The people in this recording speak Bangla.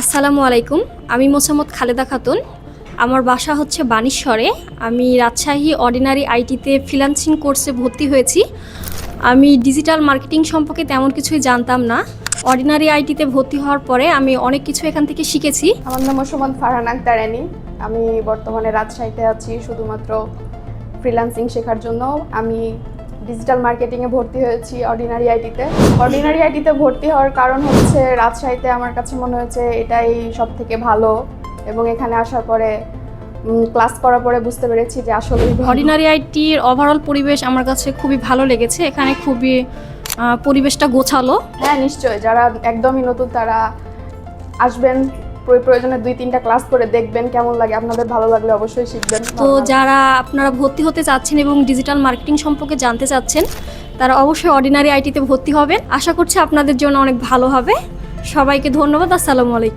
আসসালামু আলাইকুম, আমি মোসাম্মদ খালেদা খাতুন। আমার বাসা হচ্ছে বানেশ্বরে। আমি রাজশাহী অর্ডিনারি আইটিতে ফ্রিল্যান্সিং কোর্সে ভর্তি হয়েছি। আমি ডিজিটাল মার্কেটিং সম্পর্কে তেমন কিছুই জানতাম না। অর্ডিনারি আইটিতে ভর্তি হওয়ার পরে আমি অনেক কিছু এখান থেকে শিখেছি। আমার নাম মোসাম্মদ ফারহান আক্তার আমি বর্তমানে রাজশাহীতে আছি শুধুমাত্র ফ্রিল্যান্সিং শেখার জন্য। আমি ডিজিটাল মার্কেটিংয়ে ভর্তি হয়েছি অর্ডিনারি আইটিতে অর্ডিনারি আইটিতে ভর্তি হওয়ার কারণ হচ্ছে রাজশাহীতে আমার কাছে মনে হয়েছে এটাই সব থেকে ভালো এবং এখানে আসার পরে ক্লাস করার পরে বুঝতে পেরেছি যে আসলে অর্ডিনারি আইটির ওভারঅল পরিবেশ আমার কাছে খুবই ভালো লেগেছে। এখানে খুবই পরিবেশটা গোছালো। হ্যাঁ নিশ্চয়ই। যারা একদমই নতুন তারা আসবেন। প্রয়োজনে দুই, তিনটা ক্লাস করে দেখবেন কেমন লাগে। আপনাদের ভালো লাগলে অবশ্যই শিখবেন। তো যারা আপনারা ভর্তি হতে চাচ্ছেন এবং ডিজিটাল মার্কেটিং সম্পর্কে জানতে চাচ্ছেন, তারা অবশ্যই অর্ডিনারি আইটিতে ভর্তি হবেন। আশা করছি আপনাদের জন্য অনেক ভালো হবে। সবাইকে ধন্যবাদ। আসসালামু আলাইকুম।